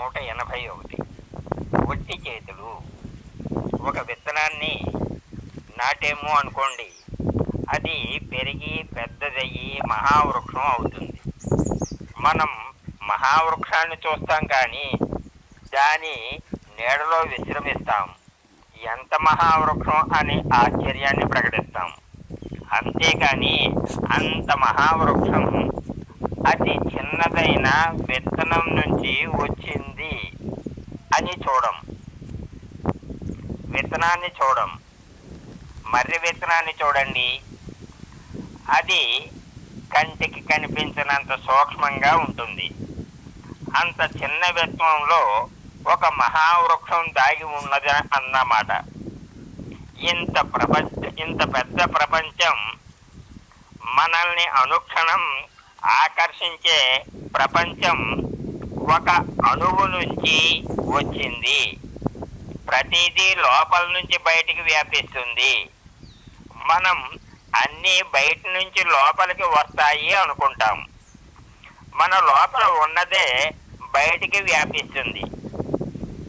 నూట ఎనభై ఒకటి. ఒట్టి చేతులు. ఒక విత్తనాన్ని నాటేమో అనుకోండి అది పెరిగి పెద్దదయ్యి మహావృక్షం అవుతుంది. మనం మహావృక్షాన్ని చూస్తాం కానీ దాని నీడలో విశ్రమిస్తాం. ఎంత మహావృక్షం అనే ఆశ్చర్యాన్ని ప్రకటిస్తాం. అంతేకాని అంత మహావృక్షం అది చిన్నదైన విత్తనం నుంచి వచ్చింది అని చూడం. విత్తనాన్ని చూడం. మర్రి విత్తనాన్ని చూడండి. అది కంటికి కనిపించినంత సూక్ష్మంగా ఉంటుంది. అంత చిన్న విత్తనంలో ఒక మహావృక్షం దాగి ఉన్నది అన్నమాట. ఇంత ప్రపంచ ఇంత పెద్ద ప్రపంచం మనల్ని అనుక్షణం ఆకర్షించే ప్రపంచం ఒక అణువు నుంచి వచ్చింది. ప్రతిదీ లోపల నుంచి బయటికి వ్యాపిస్తుంది. మనం అన్నీ బయట నుంచి లోపలికి వస్తాయి అనుకుంటాం. మన లోపల ఉన్నదే బయటికి వ్యాపిస్తుంది.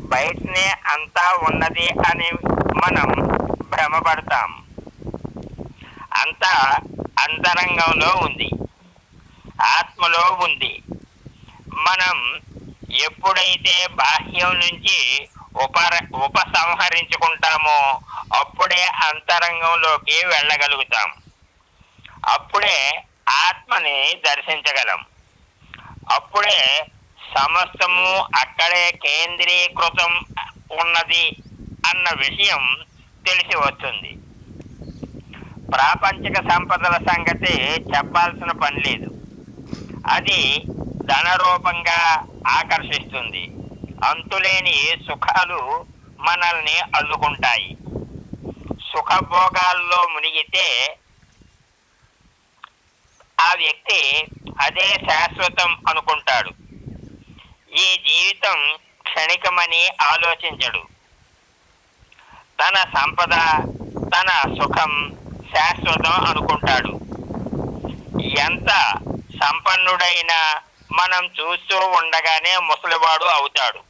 బయటనే అంతా ఉన్నది అని మనం భ్రమపడతాం. అంతా అంతరంగంలో ఉంది. ఆత్మలో ఉంది. మనం ఎప్పుడైతే బాహ్యం నుంచి ఉపర ఉపసంహరించుకుంటామో అప్పుడే అంతరంగంలోకి వెళ్ళగలుగుతాం. అప్పుడే ఆత్మని దర్శించగలం. అప్పుడే సమస్తము అక్కడే కేంద్రీకృతం ఉన్నది అన్న విషయం తెలిసి వస్తుంది. ప్రాపంచిక సంపదల సంగతి చెప్పాల్సిన పని లేదు. అది ధన రూపంగా ఆకర్షిస్తుంది. అంతులేని సుఖాలు మనల్ని అల్లుకుంటాయి. సుఖభోగాల్లో మునిగితే ఆ వ్యక్తి అదే శాశ్వతం అనుకుంటాడు. ఈ జీవితం క్షణికమని ఆలోచించడు. తన సంపద తన సుఖం శాశ్వతం అనుకుంటాడు. ఎంత సంపన్నుడైన మనం చూస్తూ ఉండగానే ముసలివాడు అవుతాడు.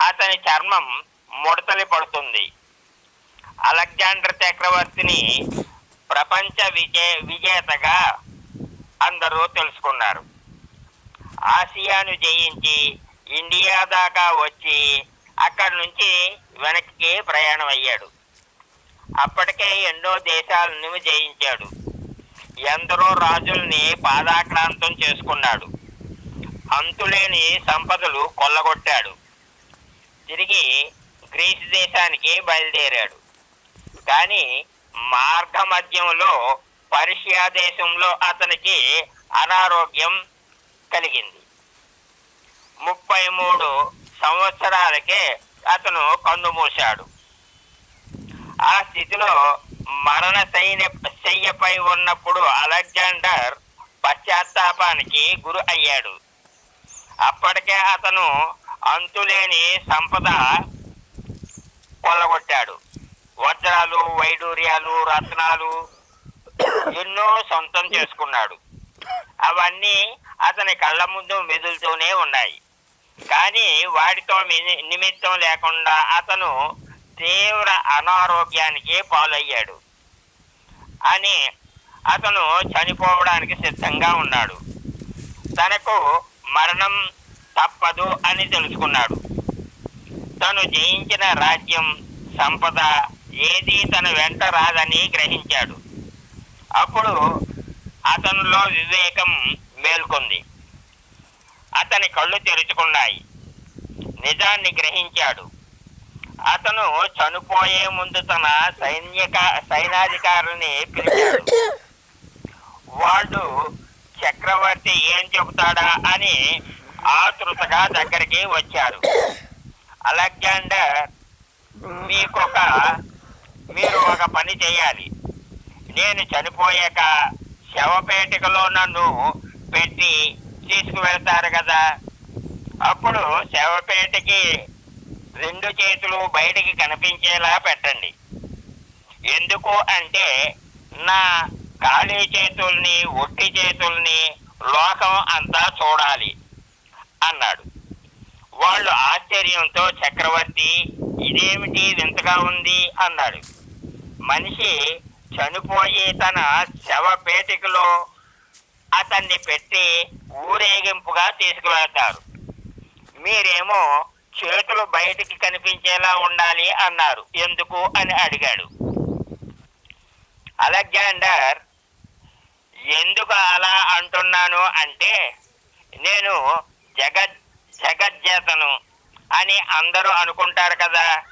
అతని చర్మం ముడతలి పడుతుంది. అలెగ్జాండర్ చక్రవర్తిని ప్రపంచ విజయ విజేతగా అందరూ తెలుసుకున్నారు. ఆసియాను జయించి ఇండియా దాకా వచ్చి అక్కడి నుంచి వెనక్కి ప్రయాణం అయ్యాడు అప్పటికే ఎన్నో దేశాలను జయించాడు. ఎందరో రాజుల్ని పాదాక్రాంతం చేసుకున్నాడు. అంతులేని సంపదలు కొల్లగొట్టాడు. తిరిగి గ్రీస్ దేశానికి బయలుదేరాడు. కానీ మార్గ మధ్యంలో పర్షియా దేశంలో అతనికి అనారోగ్యం కలిగింది. ముప్పై మూడు సంవత్సరాలకే అతను కన్నుమూశాడు. ఆ స్థితిలో మరణ సైన్య శయ్యపై ఉన్నప్పుడు అలెగ్జాండర్ పశ్చాత్తాపానికి గురి అయ్యాడు. అప్పటికే అతను అంతులేని సంపద కొల్లగొట్టాడు. వజ్రాలు వైడూర్యాలు రత్నాలు ఎన్నో సొంతం చేసుకున్నాడు. అవన్నీ అతని కళ్ళ ముందు మెదులుతూనే ఉన్నాయి. కానీ వాటితో నిమిత్తం లేకుండా అతను తీవ్ర అనారోగ్యానికి పాలయ్యాడు. అని అతను చనిపోవడానికి సిద్ధంగా ఉన్నాడు. తనకు మరణం తప్పదు అని తెలుసుకున్నాడు. తను జయించిన రాజ్యం సంపద ఏది తన వెంట రాదని గ్రహించాడు. అప్పుడు అతనిలో వివేకం మేల్కొంది. అతని కళ్ళు తెరుచుకున్నాయి. నిజాన్ని గ్రహించాడు. అతను చనిపోయే ముందు తన సైన్యక సైనాధికారుల్ని పిలిచాడు. వాళ్ళు చక్రవర్తి ఏం చెబుతాడా? అని ఆతృతగా దగ్గరికి వచ్చారు. అలెగ్జాండర్ మీకొక మీరు ఒక పని చేయాలి. నేను చనిపోయాక శవపేటికలో నన్ను పెట్టి తీసుకువెళ్తారు కదా. అప్పుడు శవపేటకి రెండు చేతులు బయటికి కనిపించేలా పెట్టండి. ఎందుకు అంటే నా ఖాళీ చేతుల్ని ఒట్టి చేతుల్ని లోకం అంతా చూడాలి అన్నాడు. వాళ్ళు ఆశ్చర్యంతో చక్రవర్తి ఇదేమిటి? వింతగా ఉంది? అన్నాడు. మనిషి చనిపోయి తన శవపేటికలో అతన్ని పెట్టి ఊరేగింపుగా తీసుకువెళ్తారు. మీరేమో చేతులు బయటికి కనిపించేలా ఉండాలి అన్నారు. ఎందుకు అని అడిగాడు. అలెగ్జాండర్ ఎందుకు అలా అంటున్నాను అంటే నేను జగత్ జగజ్జేతను అని అందరూ అనుకుంటారు కదా.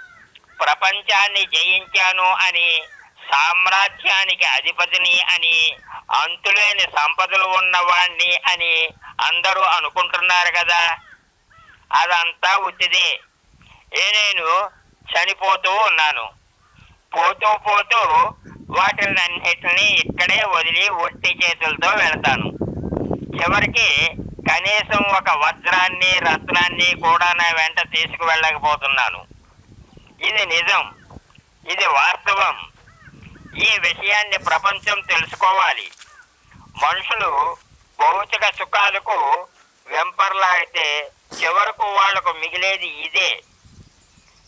ప్రపంచాన్ని జయించాను అని సామ్రాజ్యానికి అధిపతిని అని అంతులేని సంపదలు ఉన్నవాణ్ణి అని అందరూ అనుకుంటున్నారు కదా. అదంతా ఉత్తిదే ఏ నేను చనిపోతూ ఉన్నాను. పోతూ పోతూ వాటినన్నిటినీ ఇక్కడే వదిలి ఒట్టి చేతులతో వెళ్తాను. చివరికి కనీసం ఒక వజ్రాన్ని రత్నాన్ని కూడా నా వెంట తీసుకువెళ్ళకపోతున్నాను. ఇది నిజం. ఇది వాస్తవం. ఈ విషయాన్ని ప్రపంచం తెలుసుకోవాలి. మనుషులు భౌతిక సుఖాలకు వెంపర్లాడితే చివరకు వాళ్ళకు మిగిలేది ఇదే.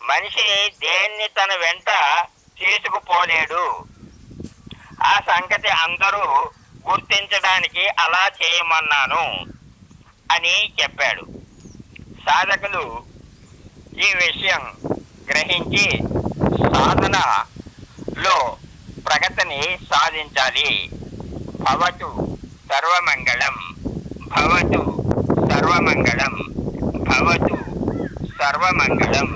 మనిషి దేన్ని తన వెంట తీసుకుపోలేడు. ఆ సంగతి అందరూ గుర్తించడానికి అలా చేయమన్నాను అని చెప్పాడు. సాధకులు ఈ విషయం గ్రహించి సాధనలో ప్రగతిని సాధించాలి. భవతు సర్వమంగళం. భవతు సర్వమంగళం భవతు సర్వమంగళం.